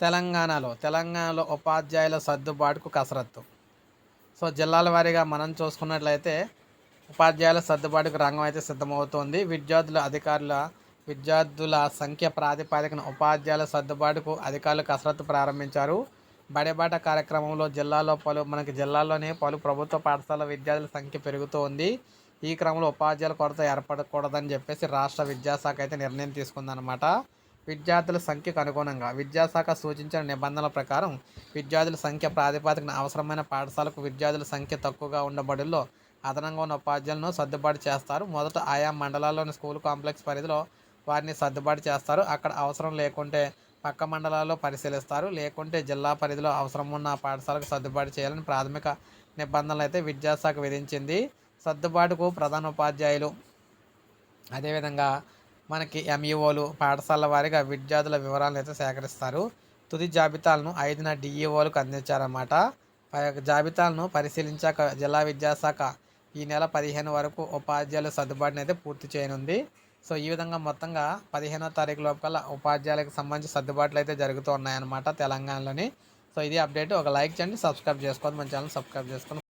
తెలంగాణలో తెలంగాణలో ఉపాధ్యాయుల సర్దుబాటుకు కసరత్తు. సో జిల్లాల వారీగా మనం చూసుకున్నట్లయితే ఉపాధ్యాయుల సర్దుబాటుకు రంగం అయితే సిద్ధమవుతోంది. విద్యార్థుల అధికారుల విద్యార్థుల సంఖ్య ప్రాతిపాదికన ఉపాధ్యాయుల సర్దుబాటుకు అధికారులు కసరత్తు ప్రారంభించారు. బడిబాట కార్యక్రమంలో జిల్లాలో పలు మనకి జిల్లాలోనే పలు ప్రభుత్వ పాఠశాల విద్యార్థుల సంఖ్య పెరుగుతూ ఉంది ఈ క్రమంలో ఉపాధ్యాయుల కొరత ఏర్పడకూడదని చెప్పేసి రాష్ట్ర విద్యాశాఖ అయితే నిర్ణయం తీసుకుందనమాట విద్యార్థుల సంఖ్యకు అనుగుణంగా విద్యాశాఖ సూచించిన నిబంధనల ప్రకారం విద్యార్థుల సంఖ్య ప్రాతిపాదికన అవసరమైన పాఠశాలకు విద్యార్థుల సంఖ్య తక్కువగా ఉండబడిలో అదనంగా ఉన్న ఉపాధ్యాయులను సర్దుబాటు చేస్తారు. మొదట ఆయా మండలాల్లోని స్కూల్ కాంప్లెక్స్ పరిధిలో వారిని సర్దుబాటు చేస్తారు. అక్కడ అవసరం లేకుంటే పక్క మండలాల్లో పరిశీలిస్తారు. లేకుంటే జిల్లా పరిధిలో అవసరం ఉన్న పాఠశాలకు సర్దుబాటు చేయాలని ప్రాథమిక నిబంధనలు అయితే విద్యాశాఖ విధించింది. సర్దుబాటుకు ప్రధాన ఉపాధ్యాయులు అదేవిధంగా మనకి ఎంఈఓలు పాఠశాల వారీగా విద్యార్థుల వివరాలను అయితే సేకరిస్తారు. తుది జాబితాలను ఐదున డిఈఓలకు అందించారన్నమాట. జాబితాలను పరిశీలించాక జిల్లా విద్యాశాఖ ఈ నెల పదిహేను వరకు ఉపాధ్యాయుల సర్దుబాటును అయితే పూర్తి చేయనుంది. సో ఈ విధంగా మొత్తంగా పదిహేనో తారీఖు లోపల ఉపాధ్యాయులకు సంబంధించి సర్దుబాట్లు అయితే జరుగుతూ ఉన్నాయన్నమాట తెలంగాణలోని. సో ఇది అప్డేట్. ఒక లైక్ చేయండి సబ్స్క్రైబ్ చేసుకోండి మన ఛానల్ సబ్స్క్రైబ్ చేసుకోండి